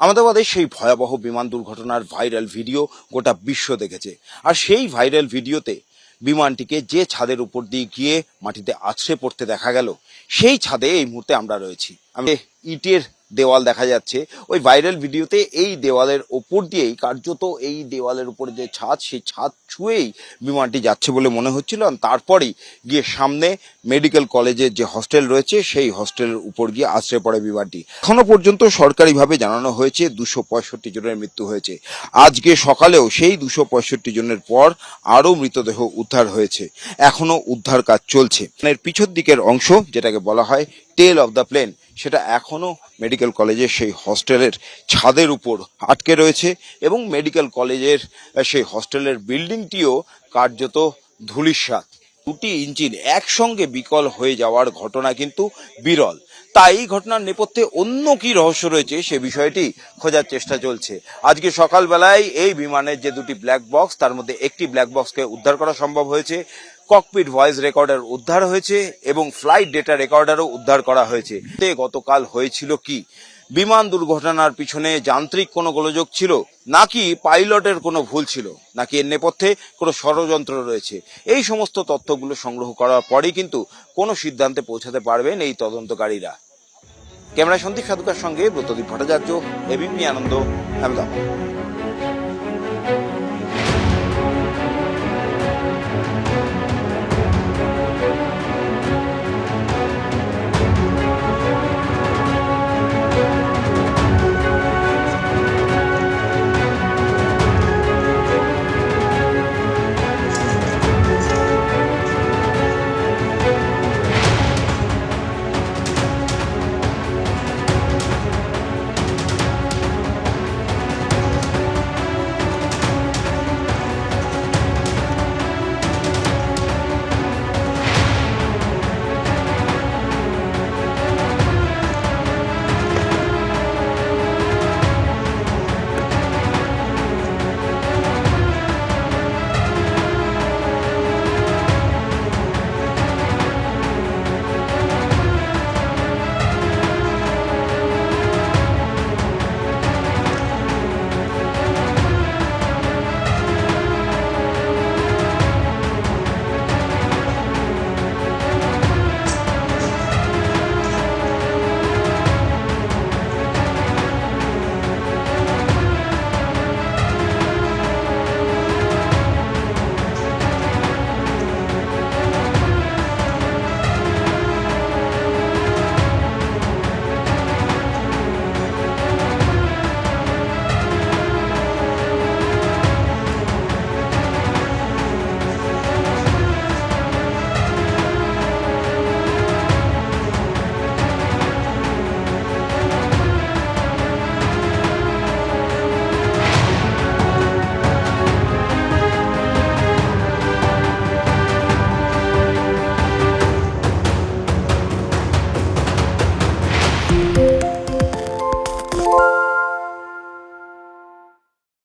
আমাদাবাদের সেই ভয়াবহ বিমান দুর্ঘটনার ভাইরাল ভিডিও গোটা বিশ্ব দেখেছে। আর সেই ভাইরাল ভিডিওতে বিমানটিকে যে ছাদের উপর দিয়ে গিয়ে মাটিতে আছড়ে পড়তে দেখা গেল, সেই ছাদে এই মুহূর্তে আমরা রয়েছি। আমি ইটের দেওয়াল দেখা যাচ্ছে। ওই ভাইরাল ভিডিওতে এই দেওয়ালের ওপর দিয়েই কার্যত এই দেওয়ালের উপরে যে ছাদ, সেই ছাদ ছুঁয়েই বিমানটি যাচ্ছে বলে মনে হচ্ছিল। তারপরেই গিয়ে সামনে মেডিকেল কলেজের যে হস্টেল রয়েছে, সেই হস্টেলের উপর গিয়ে আশ্রয় পড়ে বিমানটি। এখনও পর্যন্ত সরকারিভাবে জানানো হয়েছে দুশো পঁয়ষট্টি জনের মৃত্যু হয়েছে। আজকে সকালেও সেই দুশো পঁয়ষট্টি জনের পর আরও মৃতদেহ উদ্ধার হয়েছে। এখনও উদ্ধার কাজ চলছে। এর পিছর দিকের অংশ, যেটাকে বলা হয় টেল অফ দ্য প্লেন সেটা এখনও মেডিকেল কলেজের সেই হস্টেলের ছাদের উপর আটকে রয়েছে এবং মেডিকেল কলেজের সেই হস্টেলের বিল্ডিংটিও কার্যত ধূলিসাৎ। দুটি ইঞ্জিন একসঙ্গে বিকল হয়ে যাওয়ার ঘটনা কিন্তু বিরল। তাই এই ঘটনার নেপথ্যে অন্য কি রহস্য রয়েছে সে বিষয়টি খোঁজার চেষ্টা চলছে। আজকে সকালবেলায় এই বিমানের যে দুটি ব্ল্যাক বক্স তার মধ্যে একটি ব্ল্যাক বক্সকে উদ্ধার করা সম্ভব হয়েছে। ককপিট ভয়েস রেকর্ডার উদ্ধার হয়েছে এবং ফ্লাইট ডেটা রেকর্ডারও উদ্ধার করা হয়েছে। গতকাল হয়েছিল কি? বিমান দুর্ঘটনার পিছনে যান্ত্রিক কোনো গোলযোগ ছিল? নাকি পাইলটের কোনো ভুল ছিল? নাকি এর নেপথ্যে কোনো ষড়যন্ত্র রয়েছে? এই সমস্ত তথ্যগুলো সংগ্রহ করার পরেই কিন্তু কোনো সিদ্ধান্তে পৌঁছাতে পারবেন এই তদন্তকারীরা। ক্যামেরা সন্দীপ সাধুকার সঙ্গে ব্রতদীপ ভট্টাচার্য, এবিপি আনন্দ, আহমেদাবাদ।